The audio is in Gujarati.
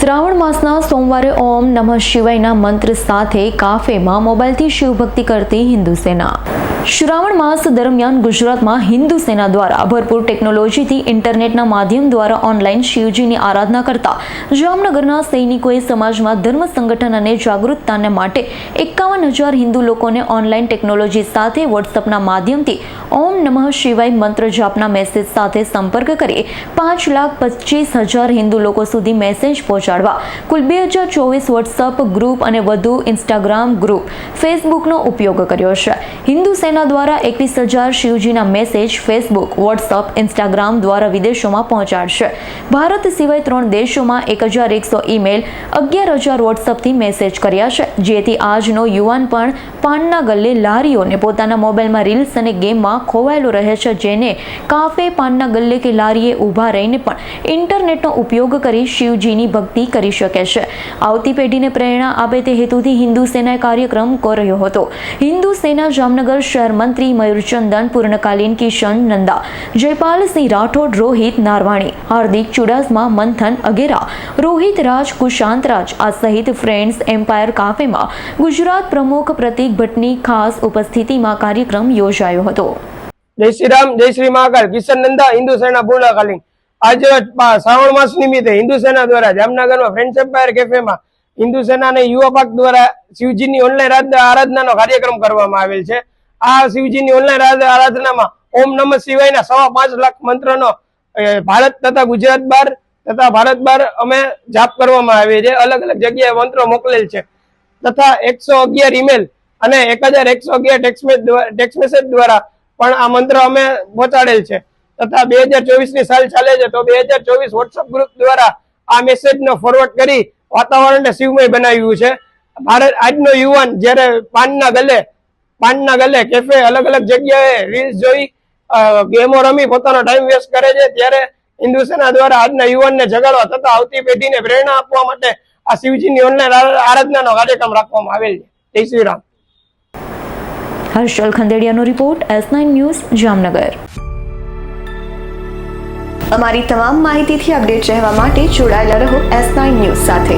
શ્રાવણ માસના સોમવારે ઓમ નમઃ શિવાયના મંત્ર સાથે કાફેમાં મોબાઈલથી શિવભક્તિ કરતી હિન્દુ સેના. શ્રાવણ માસ દરમિયાન ગુજરાતમાં હિન્દુ સેના દ્વારા ભરપૂર ટેકનોલોજીથી ઇન્ટરનેટના માધ્યમ દ્વારા ઓનલાઈન શિવજીની આરાધના કરતા જામનગરના સૈનિકોએ સમાજમાં ધર્મ સંગઠન અને જાગૃતતાને માટે એકાવન હજાર હિન્દુ લોકોને ઓનલાઈન ટેકનોલોજી સાથે વોટ્સઅપના માધ્યમથી ઓમ નમઃ શિવાય મંત્ર જાપના મેસેજ સાથે સંપર્ક કરી પાંચ લાખ પચીસ હજાર હિન્દુ લોકો સુધી મેસેજ પહોંચાડવા કુલ બે હજાર ચોવીસ વોટ્સઅપ ગ્રુપ અને વધુ ઇન્સ્ટાગ્રામ ગ્રુપ ફેસબુકનો ઉપયોગ કર્યો છે. હિન્દુ સેના દ્વારા એકવીસ હજાર શિવજીના મેસેજ ફેસબુક વોટ્સઅપ ઇન્સ્ટાગ્રામ દ્વારા વિદેશોમાં પહોંચાડશે. ભારત સિવાય ત્રણ દેશોમાં એક હજાર એકસો ઈમેલ અગિયાર હજાર વોટ્સઅપથી મેસેજ કર્યા છે. જેથી આજનો યુવાન પણ પાનના ગલ્લે લારીઓને પોતાના મોબાઈલમાં રીલ્સ અને ગેમમાં ખોવાયેલો રહે છે. જેને કાફે પાનના ગલ્લે કે લારીએ ઊભા રહીને પણ ઇન્ટરનેટનો ઉપયોગ કરી શિવજીની ભક્તિ કરી શકે છે. આવતી પેઢીને પ્રેરણા આપે તે હેતુથી હિન્દુ સેનાએ કાર્યક્રમ કર્યો હતો. હિન્દુ સેના જામનગર શહેર મંત્રી મયુરચંદન, પૂર્ણકાલીન કિશન નંદા જયપાલસિંહ રાઠોડ, રોહિત નારવાણી, હાર્દિક ચુડાસમા, મંથન અગેરા, રોહિત રાજ, કુશાંત આ સહિત ફ્રેન્ડ્સ એમ્પાયર કાફેમાં ગુજરાત પ્રમુખ પ્રતિક ભટ્ટની ખાસ ઉપસ્થિતિમાં કાર્યક્રમ યોજાયો હતો. જય શ્રી રામ જય શ્રી મહાકાલ. કિશન નંદા, હિન્દુ સેના પૂર્ણકાલીન આજે શ્રાવણ માસ નિમિત્તે હિન્દુ સેના દ્વારા જામનગરમાં ફ્રેન્ડ્સ એમ્પાયર કેફેમાં હિન્દુ સેના અને યુવા પાક દ્વારા શિવજીની ઓનલાઈન આરાધનાનો કાર્યક્રમ કરવામાં આવેલ છે. આ શિવજીની ઓનલાઈન આરાધનામાં ઓમ નમઃ શિવાયના સવા પાંચ લાખ મંત્રનો ભારત તથા ગુજરાત બહાર તથા ભારત બહાર અમે જાપ કરવામાં આવે છે. અલગ અલગ જગ્યાએ મંત્રો મોકલેલ છે. તથા એકસો અગિયાર ઈમેલ અને એક હજાર એકસો અગિયાર ટેક્સ મેસેજ દ્વારા પણ આ મંત્ર અમે પહોંચાડેલ છે. તથા બે હજાર ચોવીસની સાલ ચાલે છે, તો બે હજાર ચોવીસ વોટ્સઅપ ગ્રુપ દ્વારા આ મેસેજનો ફોરવર્ડ કરી વાતાવરણને શિવમય બનાવ્યું છે. ભારત આજનો યુવાન જ્યારે પાનના ગલે પાનના ગલે કેફે અલગ અલગ જગ્યાએ રીલ્સ જોઈ ગેમો રમી પોતાનો ટાઈમ વેસ્ટ કરે છે. ત્યારે હિન્દુ સેના દ્વારા આજના યુવાનને જગાડવા તથા આવતી પેઢીને પ્રેરણા આપવા માટે આ શિવજીની ઓનલાઈન આરાધનાનો કાર્યક્રમ રાખવામાં આવેલ છે. જય Shri Ram. Harshal ખંદેડિયાનો report S nine news Jamnagar. અમારી તમામ માહિતીથી અપડેટ રહેવા માટે જોડાયેલા રહો એસ નાઇન ન્યૂઝ સાથે.